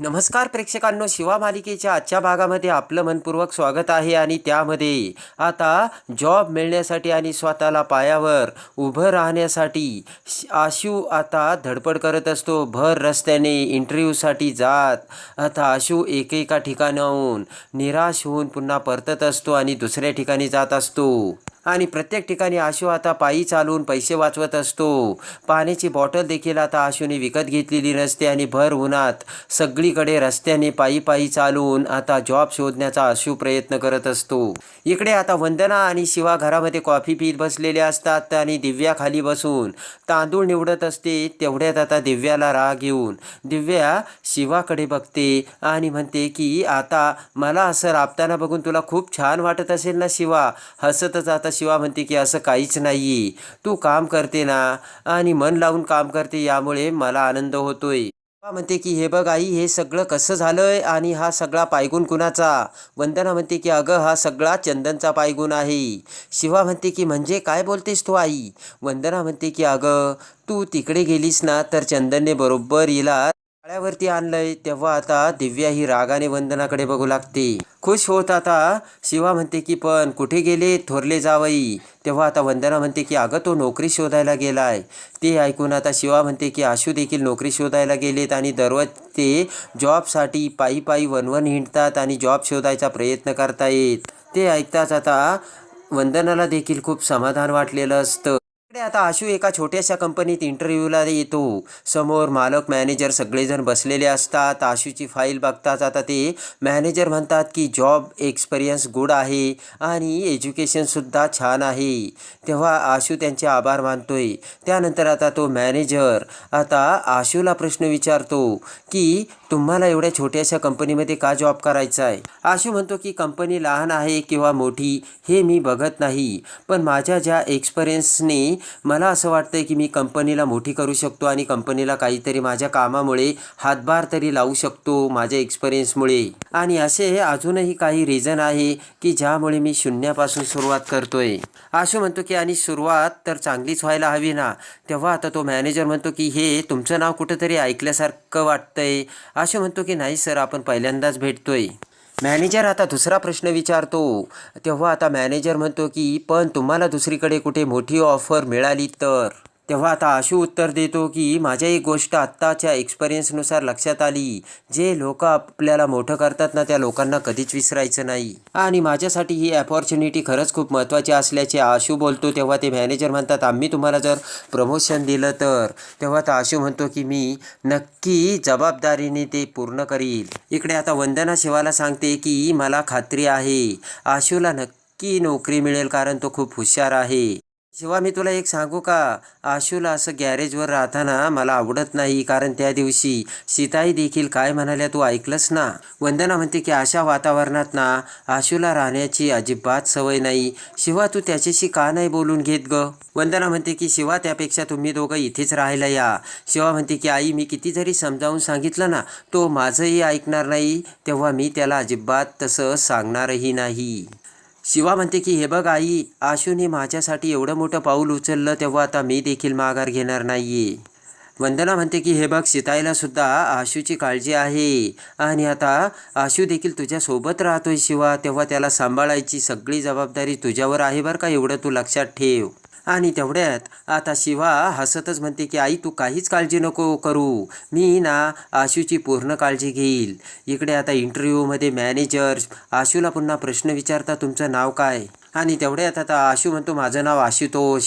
नमस्कार प्रेक्षकांनो शिवा मालिकेच्या आजच्या भागामध्ये आपलं मनपूर्वक स्वागत आहे आणि त्यामध्ये आता जॉब मिळण्यासाठी आणि स्वतःला पायावर उभं राहण्यासाठी श- आशू आता धडपड करत असतो. भर रस्त्याने इंटरव्ह्यूसाठी जात. आता आशू एकेका ठिकाणाहून निराश होऊन पुन्हा परतत असतो आणि दुसऱ्या ठिकाणी जात असतो. आणि प्रत्येक ठिकाणी आशू आता पायी चालून पैसे वाचवत असतो. पाण्याची बॉटल देखील आता आशूने विकत घेतलेली नसते आणि भर उन्हात सगळीकडे रस्त्याने पायी पायी चालून आता जॉब शोधण्याचा आशू प्रयत्न करत असतो. इकडे आता वंदना आणि शिवा घरामध्ये कॉफी पीत बसलेले असतात आणि दिव्या खाली बसून तांदूळ निवडत असते तेवढ्यात आता दिव्याला राग येऊन दिव्या शिवाकडे बघते आणि म्हणते की आता मला असं राबताना बघून तुला खूप छान वाटत असेल ना शिवा? हसतच आता शिवा म्हणते की असं काहीच नाही तू काम करते ना. आणि मन लावून काम करते यामुळे मला आनंद होतोय. शिवा म्हणते की हे बघ आई हे सगळं कसं झालंय आणि हा सगळा पायगुण कुणाचा? वंदना म्हणते की अगं हा सगळा चंदनचा पायगुण आहे. शिवा म्हणते की म्हणजे काय बोलतेस तू आई? वंदना म्हणते की अगं तू तिकडे गेलीस ना तर चंदनने बरोबर हिला पाळ्यावरती आणलंय तेव्हा आता दिव्या ही रागाने वंदनाकडे बघू लागते. खुश होत आता शिवा म्हणते की पण कुठे गेले? थोरले जावई. तेव्हा आता वंदना म्हणते की अगं तो नोकरी शोधायला गेलाय. ते ऐकून आता शिवा म्हणते की आशू देखील नोकरी शोधायला गेलेत आणि दररोज ते जॉबसाठी पायी पायी वनवन हिंडतात आणि जॉब शोधायचा प्रयत्न करतायत. ते ऐकताच आता वंदनाला देखील खूप समाधान वाटलेलं असतं. इकडे आता आशू एका छोट्याशा कंपनीत इंटरव्ह्यूला येतो. समोर मालक मॅनेजर सगळेजण बसलेले असतात. आशूची फाईल बघताच आता ते मॅनेजर म्हणतात की जॉब एक्सपिरियन्स गुड आहे आणि एज्युकेशनसुद्धा छान आहे. तेव्हा आशू त्यांचे आभार मानतोय. त्यानंतर आता तो मॅनेजर आता आशूला प्रश्न विचारतो की तुम्हाला एवढ्या छोट्याशा कंपनीमध्ये का जॉब करायचा आहे? आशू म्हणतो की कंपनी लहान आहे किंवा मोठी हे मी बघत नाही. पण माझ्या ज्या एक्सपिरियन्सने मला असं वाटतं की मी कंपनीला मोठी करू शकतो आणि कंपनीला काहीतरी माझ्या कामामुळे हातभार तरी लावू शकतो माझ्या एक्सपिरियन्समुळे आणि असे अजूनही काही रिझन आहे की ज्यामुळे मी शून्यापासून सुरुवात करतोय. आशू म्हणतो की आणि सुरुवात तर चांगलीच व्हायला हवी ना. तेव्हा आता तो मॅनेजर म्हणतो की हे तुमचं नाव कुठंतरी ऐकल्यासारखं वाटतंय. आशू म्हणतो की नाही सर आपण पहिल्यांदाच भेटतोय. मॅनेजर आता दुसरा प्रश्न विचारतो. तेव्हा आता मॅनेजर म्हणतो की पण तुम्हाला दुसरीकडे कुठे मोठी ऑफर मिळाली तर? तेव्हा आता आशू उत्तर देतो की माझ्या एक गोष्ट आत्ताच्या एक्सपिरियन्सनुसार लक्षात आली. जे लोक आपल्याला मोठं करतात ना त्या लोकांना कधीच विसरायचं नाही. आणि माझ्यासाठी ही अपॉर्च्युनिटी खरंच खूप महत्त्वाची असल्याचे आशू बोलतो. तेव्हा ते मॅनेजर म्हणतात आम्ही तुम्हाला जर प्रमोशन दिलं तर. तेव्हा आता आशू म्हणतो की मी नक्की जबाबदारीने ते पूर्ण करील. इकडे आता वंदना शिवाला सांगते की मला खात्री आहे. आशूला नक्की नोकरी मिळेल कारण तो खूप हुशार आहे. शिवा मी तुला एक सांगू का? आशूला असं गॅरेजवर राहताना मला आवडत नाही कारण त्या दिवशी सीताई देखील काय म्हणाल्या तू ऐकलंस ना? वंदना म्हणते की अशा वातावरणात ना आशूला राहण्याची अजिबात सवय नाही. शिवा तू त्याच्याशी का नाही बोलून घेत ग? वंदना म्हणते की शिवा त्यापेक्षा तुम्ही दोघं इथेच राहायला या. शिवा म्हणते की आई मी किती जरी समजावून सांगितलं ना तो माझंही ऐकणार नाही तेव्हा मी त्याला अजिबात तसं सांगणारही नाही. शिवा म्हणते की हे बघ आई आशूने माझ्यासाठी एवढं मोठं पाऊल उचललं तेव्हा आता मी देखील माघार घेणार नाहीये. वंदना म्हणते की हे बघ सीताईला सुद्धा आशूची काळजी आहे. आणि आता आशू देखील तुझ्यासोबत राहतोय शिवा. तेव्हा त्याला सांभाळायची सगळी जबाबदारी तुझ्यावर आहे बरं का एवढं तू लक्षात ठेव. आणि तेवढ्यात आता शिवा हसतच म्हणते की आई तू काहीच काळजी नको करू. मी ना आशूची पूर्ण काळजी घेईल. इकडे आता इंटरव्ह्यूमध्ये मॅनेजर आशूला पुन्हा प्रश्न विचारता तुमचं नाव काय? आणि तेवढ्यात आता आशू म्हणतो माझं नाव आशुतोष.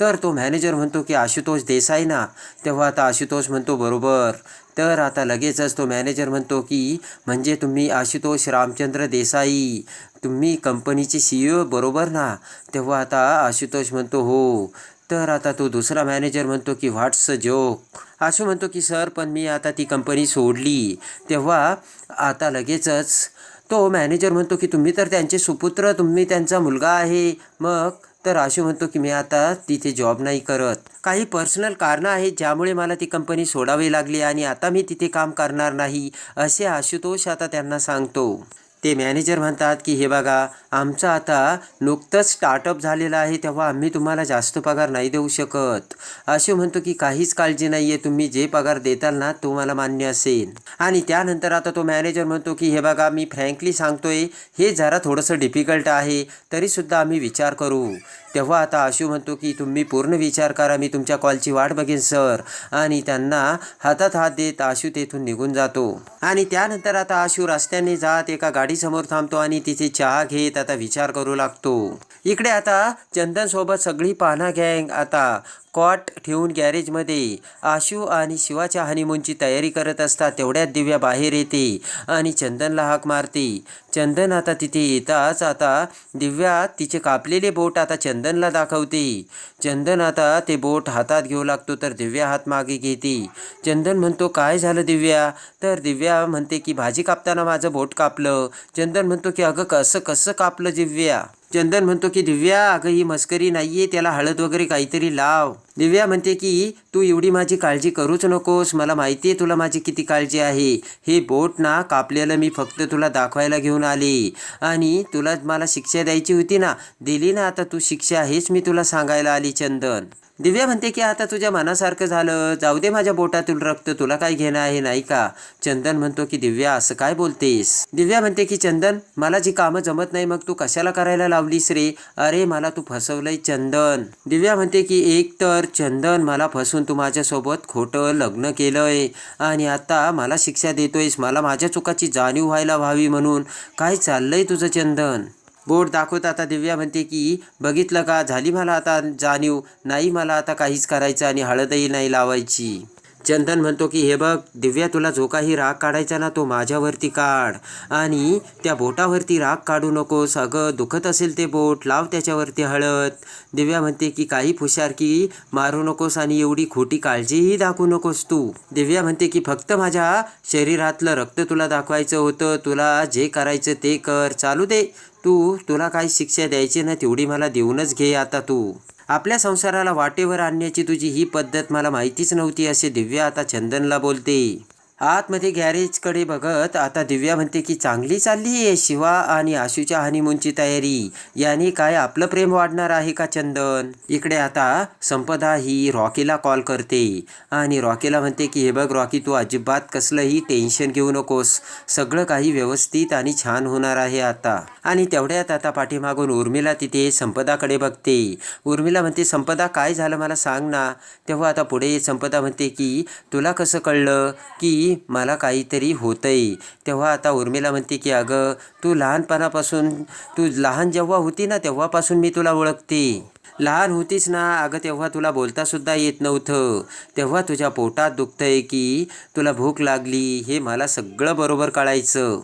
तर तो मॅनेजर म्हणतो की आशुतोष देसाई ना. तेव्हा आता आशुतोष म्हणतो बरोबर. तर आता लगेचच तो मॅनेजर म्हणतो की म्हणजे तुम्ही आशुतोष रामचंद्र देसाई. तुम्ही कंपनीचे सी ओ बरोबर ना. तेव्हा आता आशुतोष म्हणतो हो. तर आता तो दुसरा मॅनेजर म्हणतो की व्हॉट्स जोक आशू म्हणतो की सर पण मी आता ती कंपनी सोडली. तेव्हा आता लगेचच तो मॅनेजर म्हणतो की तुम्ही तर त्यांचे सुपुत्र तुम्ही त्यांचा मुलगा आहे. मग तर आशू म्हणतो की मी आता तिथे जॉब नाही करत. काही पर्सनल कारणं आहेत ज्यामुळे मला ती कंपनी सोडावी लागली आणि आता मी तिथे काम करणार नाही असे आशुतोष आता त्यांना सांगतो. ते मॅनेजर म्हणतात की हे बघा आमचं आता नुकतंच स्टार्टअप झालेलं आहे तेव्हा आम्ही तुम्हाला जास्त पगार नाही देऊ शकत. असे म्हणतो की काहीच काळजी नाही आहे तुम्ही जे पगार देताल ना तुम्हाला मान्य असेल. आणि त्यानंतर आता तो मॅनेजर म्हणतो की हे बघा मी फ्रँकली सांगतोय हे जरा थोडंसं डिफिकल्ट आहे तरीसुद्धा आम्ही विचार करू. तेव्हा आता आशू म्हणतो की तुम्ही पूर्ण विचार करा मी तुमच्या कॉलची वाट बघेन सर आणि त्यांना हातात हात देत आशू तेथून निघून जातो. आणि त्यानंतर आता आशू रस्त्याने जात एका गाडीसमोर थांबतो आणि तिथे चहा घेत आता विचार करू लागतो. इकडे आता चंदनसोबत सगळी पाहणा गँग. आता कॉट ठेवून गॅरेजमध्ये आशू आणि शिवाच्या हनीमूनची तयारी करत असतात तेवढ्यात दिव्या बाहेर येते आणि चंदनला हाक मारते. चंदन आता तिथे येताच आता दिव्या तिचे कापलेले बोट आता चंदनला दाखवते. चंदन आता ते बोट हातात घेऊ लागतो तर दिव्या हात मागे घेते. चंदन म्हणतो काय झालं दिव्या? तर दिव्या म्हणते की भाजी कापताना माझं बोट कापलं. चंदन म्हणतो की अगं कसं कसं कापलं दिव्या? चंदन म्हणतो की दिव्या अगं ही मस्करी नाहीये त्याला हळद वगैरे काहीतरी लाव. दिव्या म्हणते की तू एवढी माझी काळजी करूच नकोस. मला माहिती आहे तुला माझी किती काळजी आहे. हे बोट ना कापलेलं मी फक्त तुला दाखवायला घेऊन आले. आणि तुला मला शिक्षा द्यायची होती ना दिली ना आता तू शिक्षा हेच मी तुला सांगायला आली चंदन. दिव्या म्हणते की आता तुझ्या मनासारखं झालं. जाऊ दे माझ्या बोटातून रक्त. तुला काय घेणं आहे नाही का? चंदन म्हणतो की दिव्या असं काय बोलतेस? दिव्या म्हणते की चंदन मला जी कामं जमत नाही मग तू कशाला करायला लावलीस रे? अरे मला तू फसवलंय चंदन. दिव्या म्हणते की एक तर तर चंदन मला फसून तू माझ्यासोबत खोटं लग्न केलंय. आणि आता मला शिक्षा देतोयस. मला माझ्या चुकाची जाणीव व्हायला व्हावी म्हणून. काय चाललंय तुझं चंदन? बोट दाखवत आता दिव्या म्हणते की बघितलं का? झाली मला आता जाणीव. नाही मला आता काहीच करायचं आणि हळदही नाही लावायची. चंदन म्हणतो की हे बघ दिव्या तुला जो काही राग काढायचा ना तो माझ्यावरती काढ. आणि त्या बोटावरती राग काढू नकोस. अगं दुखत असेल ते बोट लाव त्याच्यावरती हळद. दिव्या म्हणते की काही फुशारकी मारू नकोस आणि एवढी खोटी काळजीही दाखवू नकोस तू. दिव्या म्हणते की फक्त माझ्या शरीरातलं रक्त तुला दाखवायचं होतं. तुला जे करायचं ते कर. चालू दे. तू तुला काही शिक्षा द्यायची ना तेवढी मला देऊनच घे आता तू. आपल्या संसाराला वाटेवर आणण्याची तुझी ही पद्धत मला माहितीच नव्हती असे दिव्या आता चंदनला बोलते. आतमध्ये गॅरेजकडे बघत आता दिव्या म्हणते की चांगली चालली आहे शिवा आणि आशूच्या हनीमूनची तयारी. याने काय आपलं प्रेम वाढणार आहे का चंदन? इकडे आता संपदा ही रॉकीला कॉल करते आणि रॉकीला म्हणते की हे बघ रॉकी तू अजिबात कसलंही टेन्शन घेऊ नकोस. सगळं काही व्यवस्थित आणि छान होणार आहे आता. आणि तेवढ्यात आता पाठीमागून उर्मिला तिथे संपदाकडे बघते. उर्मिला म्हणते संपदा काय झालं? मला सांग ना. तेव्हा आता पुढे संपदा म्हणते की तुला कसं कळलं की मला काहीतरी होतंय. तेव्हा आता उर्मिला म्हणते की अगं तू लहानपणापासून तू लहान जेव्हा होती ना तेव्हापासून मी तुला ओळखते. लहान होतीस ना अगं तेव्हा तुला बोलतासुद्धा येत नव्हतं. तेव्हा तुझ्या पोटात दुखतंय की तुला भूक लागली हे मला सगळं बरोबर कळायचं.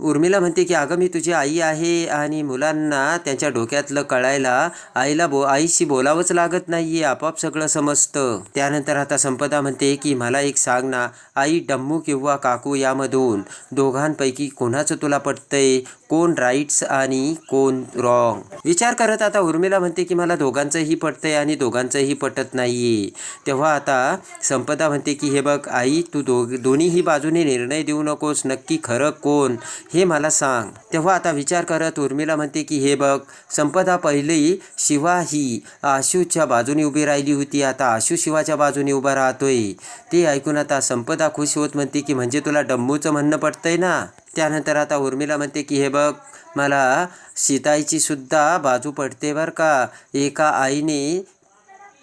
उर्मिला म्हणते की अगं मी तुझी आई आहे आणि मुलांना त्यांच्या डोक्यातलं कळायला आईला बो आईशी बोलावंच लागत नाही आपाप सगळं समजतं. त्यानंतर आता संपदा म्हणते की मला एक सांग ना आई डम्मू किंवा काकू यामधून दोघांपैकी कोणाचं तुला पटतंय? कोण राईट्स आणि कोण रॉंग? विचार करत आता उर्मिला म्हणते की मला दोघांचंही पटतंय आणि दोघांचंही पटत नाही तेव्हा आता संपदा म्हणते की हे बघ आई तू दोघ दोन्हीही बाजूने निर्णय देऊ नकोस. नक्की खरं कोण हे मला सांग. तेव्हा आता विचार करत उर्मिला म्हणते की हे बघ संपदा पहिली शिवा ही आशूच्या बाजूने उभी राहिली होती. आता आशू शिवाच्या बाजूने उभा राहतोय. ते ऐकून आता संपदा खुश होत म्हणते की म्हणजे तुला डंबूचं म्हणणं पडतंय ना? त्यानंतर आता उर्मिला म्हणते की हे बघ मला सीताईची सुद्धा बाजू पडते बरं का. एका आईने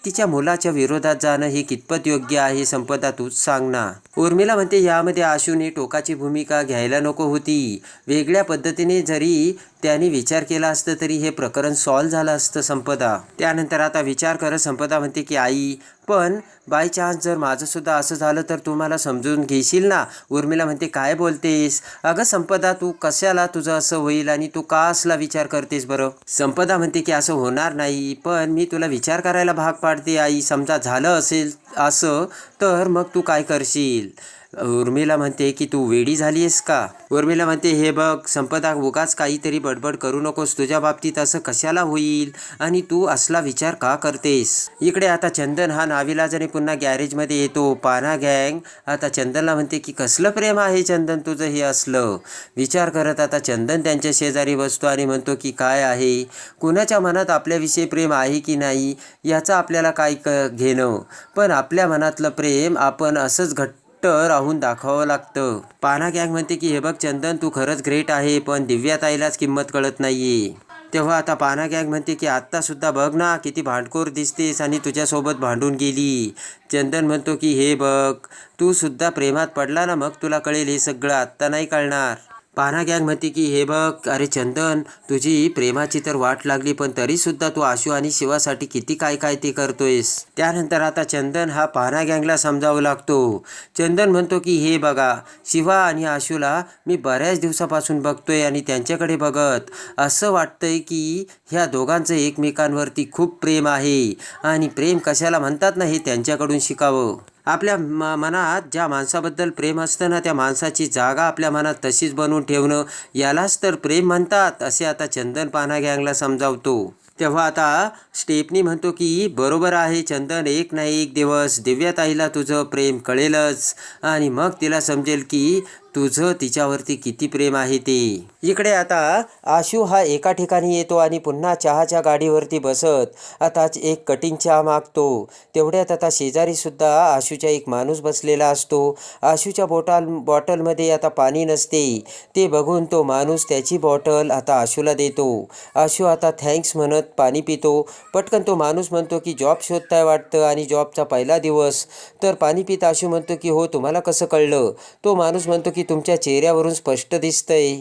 तिच्या मुलाच्या विरोधात जाणं हे कितपत योग्य आहे संपदा तूच सांग ना. उर्मिला म्हणते यामध्ये आशूने टोकाची भूमिका घ्यायला नको होती. वेगळ्या पद्धतीने जरी त्यांनी विचार केला असतं तरी हे प्रकरण सॉल्व झालं असतं संपदा. त्यानंतर आता विचार करत संपदा म्हणते की आई पण बाय चान्स जर माझंसुद्धा असं झालं तर तू मला समजून घेशील ना? उर्मिला म्हणते काय बोलतेस? अगं संपदा तू कशाला तुझं असं होईल आणि तू का असला विचार करतेस बरं? संपदा म्हणते की असं होणार नाही पण मी तुला विचार करायला भाग पाडते आई. समजा झालं असेल असं तर मग तू काय करशील? उर्मिला म्हणते की तू वेडी झाली आहेस का? उर्मिला म्हणते हे बघ संपदा उगाच काहीतरी बडबड करू नकोस. तुझ्या बाबतीत असं कशाला होईल? आणि तू असला विचार का करतेस? इकडे आता चंदन हा नाविलाजाने पुन्हा गॅरेजमध्ये येतो. पाना गँग. आता चंदनला म्हणते की कसलं प्रेम आहे चंदन तुझं हे असलं? विचार करत आता चंदन त्यांच्या शेजारी बसतो आणि म्हणतो की काय आहे? कुणाच्या मनात आपल्याविषयी प्रेम आहे की नाही? याचा आपल्याला काय क घेणं? पण आपल्या मनातलं प्रेम आपण असंच घट्ट राहून दाखवावं लागतं. पाना गँग म्हणते की हे बघ चंदन तू खरंच ग्रेट आहे पण दिव्याताईलाच किंमत कळत नाहीये. तेव्हा आता पाना गँग म्हणते की आत्तासुद्धा बघ ना किती भांडखोर दिसतेस आणि तुझ्यासोबत भांडून गेली. चंदन म्हणतो की हे बघ तू सुद्धा प्रेमात पडला ना मग तुला कळेल हे सगळं आत्ता नाही कळणार. पाना गँग म्हणते की हे बघ अरे चंदन तुझी प्रेमाची तर वाट लागली पण तरीसुद्धा तू आशू आणि शिवासाठी किती काय काय ते करतोयस. त्यानंतर आता चंदन हा पाना गँगला समजावं लागतो. चंदन म्हणतो की हे बघा शिवा आणि आशूला मी बऱ्याच दिवसापासून बघतोय आणि त्यांच्याकडे बघत. असं वाटतंय की ह्या दोघांचं एकमेकांवरती खूप प्रेम आहे आणि प्रेम कशाला म्हणतात ना हे त्यांच्याकडून शिकावं. आपल्या म मनात ज्या माणसाबद्दल प्रेम असतं ना त्या माणसाची जागा आपल्या मनात तशीच बनवून ठेवणं यालाच तर प्रेम म्हणतात असे आता चंदन पाना गँगला समजावतो. तेव्हा आता स्टेपनी म्हणतो की बरोबर आहे चंदन एक ना एक दिवस दिव्याताईला तुझं प्रेम कळेलच. आणि मग तिला समजेल की तुझं तिच्यावरती किती प्रेम आहे ते? इकडे आता आशू हा एका ठिकाणी येतो आणि पुन्हा चहाच्या गाडीवरती बसत आता एक कटिंग चहा मागतो. तेवढ्यात आता शेजारीसुद्धा आशूचा आशूच्या एक माणूस बसलेला असतो. आशूच्या बॉटल बॉटलमध्ये आता पाणी नसते. ते बघून तो माणूस त्याची बॉटल आता आशूला देतो. आशू आता थँक्स म्हणत पाणी पितो. पटकन तो माणूस म्हणतो की जॉब शोधताय वाटतं आणि जॉबचा पहिला दिवस. तर पाणी पित आशू म्हणतो की हो तुम्हाला कसं कळलं? तो माणूस म्हणतो की तुमच्या चेहऱ्यावरून स्पष्ट दिसतंय.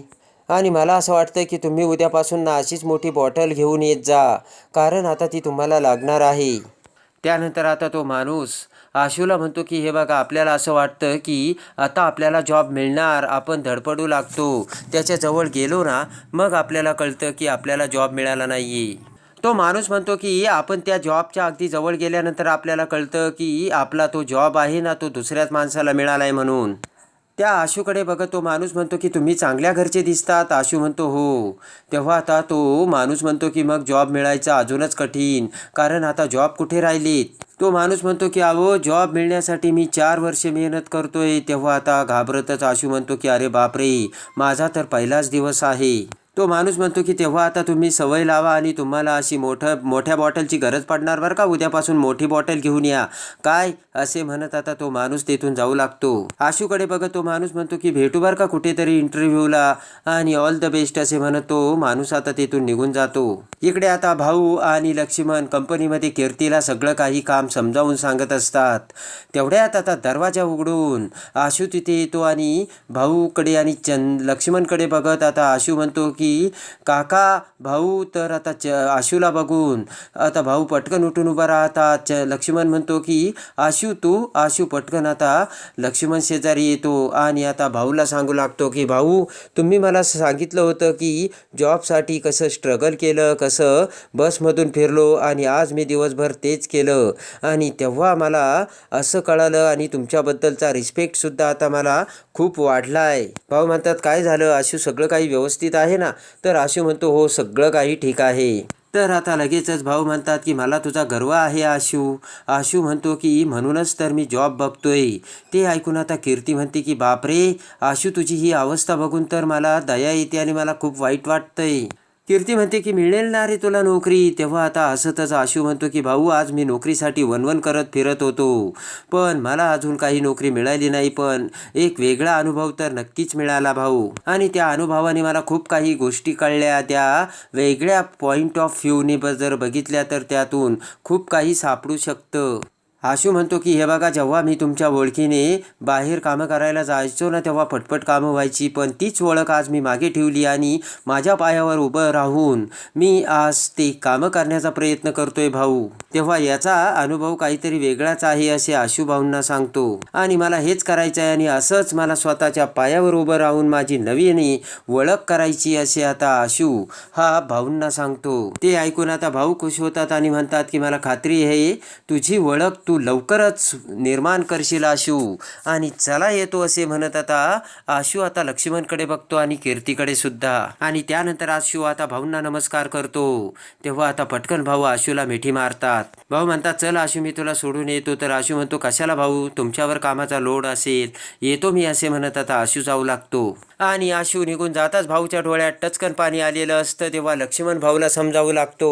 आणि मला असं वाटतं की तुम्ही उद्यापासून ना अशीच मोठी बॉटल घेऊन येत जा कारण आता ती तुम्हाला लागणार आहे. त्यानंतर आता तो माणूस आशूला म्हणतो की हे बघा आपल्याला असं वाटतं की आता आपल्याला जॉब मिळणार आपण धडपडू लागतो. त्याच्याजवळ गेलो ना मग आपल्याला कळतं की आपल्याला जॉब मिळाला नाही आहे तो माणूस म्हणतो की आपण त्या जॉबच्या अगदी जवळ गेल्यानंतर आपल्याला कळतं की आपला तो जॉब आहे ना तो दुसऱ्याच माणसाला मिळाला आहे म्हणून. त्या आशूकडे बघत तो माणूस म्हणतो की तुम्ही चांगल्या घरचे दिसतात. आशू म्हणतो हो. तेव्हा आता तो माणूस म्हणतो की मग जॉब मिळायचा अजूनच कठीण कारण आता जॉब कुठे राहिलीत? तो माणूस म्हणतो की अहो जॉब मिळण्यासाठी मी चार वर्षे मेहनत करतोय. तेव्हा आता घाबरतच आशू म्हणतो की अरे बापरे माझा तर पहिलाच दिवस आहे. तो माणूस म्हणतो की तेव्हा आता तुम्ही सवय लावा आणि तुम्हाला अशी मोठं मोठ्या बॉटलची गरज पडणार बरं का? उद्यापासून मोठी बॉटल घेऊन या. काय? असे म्हणत आता तो माणूस तेथून जाऊ लागतो. आशूकडे बघत तो माणूस म्हणतो की भेटू बरं का कुठेतरी इंटरव्ह्यूला आणि ऑल द बेस्ट असे म्हणत तो माणूस आता तेथून निघून जातो. इकडे आता भाऊ आणि लक्ष्मण कंपनीमध्ये कीर्तीला सगळं काही काम समजावून सांगत असतात. तेवढ्यात आता दरवाजा उघडून आशू तिथे येतो आणि भाऊकडे आणि चंद लक्ष्मणकडे बघत आता आशू म्हणतो की की काका भाऊ तर आता च आशूला बघून आता भाऊ पटकन उठून उभा राहता च लक्ष्मण म्हणतो की आशू तू आशू पटकन आता लक्ष्मण शेजारी येतो आणि आता भाऊला सांगू लागतो की भाऊ तुम्ही मला सांगितलं होतं की जॉबसाठी कसं स्ट्रगल केलं कसं बसमधून फिरलो आणि आज मी दिवसभर तेच केलं आणि तेव्हा मला असं कळालं आणि तुमच्याबद्दलचा रिस्पेक्टसुद्धा आता मला खूप वाढला आहे भाऊ म्हणतात काय झालं? आशू सगळं काही व्यवस्थित आहे ना? तर आशू म्हणतो हो सगळं काही ठीक आहे. तर आता लगेचच भाऊ म्हणतात की मला तुझा गर्व आहे आशू. आशू म्हणतो की म्हणूनच तर मी जॉब बघतोय. ते ऐकून आता कीर्ती म्हणते की बापरे आशू तुझी ही अवस्था बघून तर मला दया येते आणि मला खूप वाईट वाटतंय. कीर्ती म्हणते की मिळेल ना रे तुला नोकरी? तेव्हा आता हसतच आशू म्हणतो की भाऊ आज मी नोकरीसाठी वनवन करत फिरत होतो. पण मला अजून काही नोकरी मिळाली नाही पण एक वेगळा अनुभव तर नक्कीच मिळाला भाऊ. आणि त्या अनुभवाने मला खूप काही गोष्टी कळल्या. त्या वेगळ्या पॉईंट ऑफ व्ह्यूने जर बघितल्या तर त्यातून खूप काही सापडू शकतं. आशू म्हणतो की हे बघा जेव्हा मी तुमच्या ओळखीने बाहेर कामं करायला जायचो ना तेव्हा पटपट कामं व्हायची पण तीच ओळख आज मी मागे ठेवली आणि माझ्या पायावर उभं राहून मी आज ते कामं करण्याचा प्रयत्न करतोय भाऊ. तेव्हा याचा अनुभव काहीतरी वेगळाच आहे असे आशू भाऊंना सांगतो. आणि मला हेच करायचं आहे आणि असंच मला स्वतःच्या पायावर उभं राहून माझी नवीन ओळख करायची असे आता आशू हा भाऊंना सांगतो. ते ऐकून आता भाऊ खुश होतात आणि म्हणतात की मला खात्री आहे तुझी ओळख तू तू लवकरच निर्माण करशील आशू. आणि चला येतो असे म्हणत आता आशू आता लक्ष्मणकडे बघतो आणि कीर्तीकडे सुद्धा. आणि त्यानंतर आशू आता भाऊंना नमस्कार करतो. तेव्हा आता पटकन भाऊ आशूला मिठी मारतात. भाऊ म्हणतात चल आशू मी तुला सोडून येतो. तर आशू म्हणतो कशाला भाऊ? तुमच्यावर कामाचा लोड असेल. येतो मी असे म्हणत आता आशू जाऊ लागतो. आणि आशू निघून जाताच भाऊच्या डोळ्यात टचकन पाणी आलेलं असतं तेव्हा लक्ष्मण भाऊला समजावू लागतो.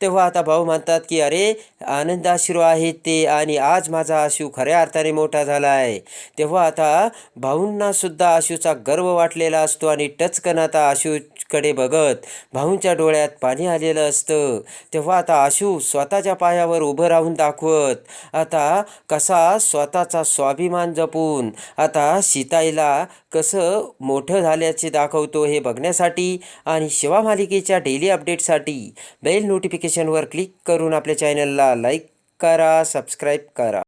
तेव्हा आता भाऊ म्हणतात की अरे आनंदाश्रू आहेत ते आणि आज माझा आशू खऱ्या अर्थाने मोठा झाला आहे तेव्हा आता भाऊंना सुद्धा आशूचा गर्व वाटलेला असतो आणि टचकन आता आशूकडे बघत भाऊंच्या डोळ्यात पाणी आलेलं असतं. तेव्हा आता आशू स्वतःच्या पायावर उभं राहून दाखवत आता कसा स्वतःचा स्वाभिमान जपून आता सीताईला कसं मोठं झाल्याचे दाखवतो हे बघण्यासाठी आणि शिवा मालिकेच्या डेली अपडेटसाठी बेल नोटिफिकेशनवर क्लिक करून आपल्या चॅनलला लाईक करा सबस्क्राईब करा.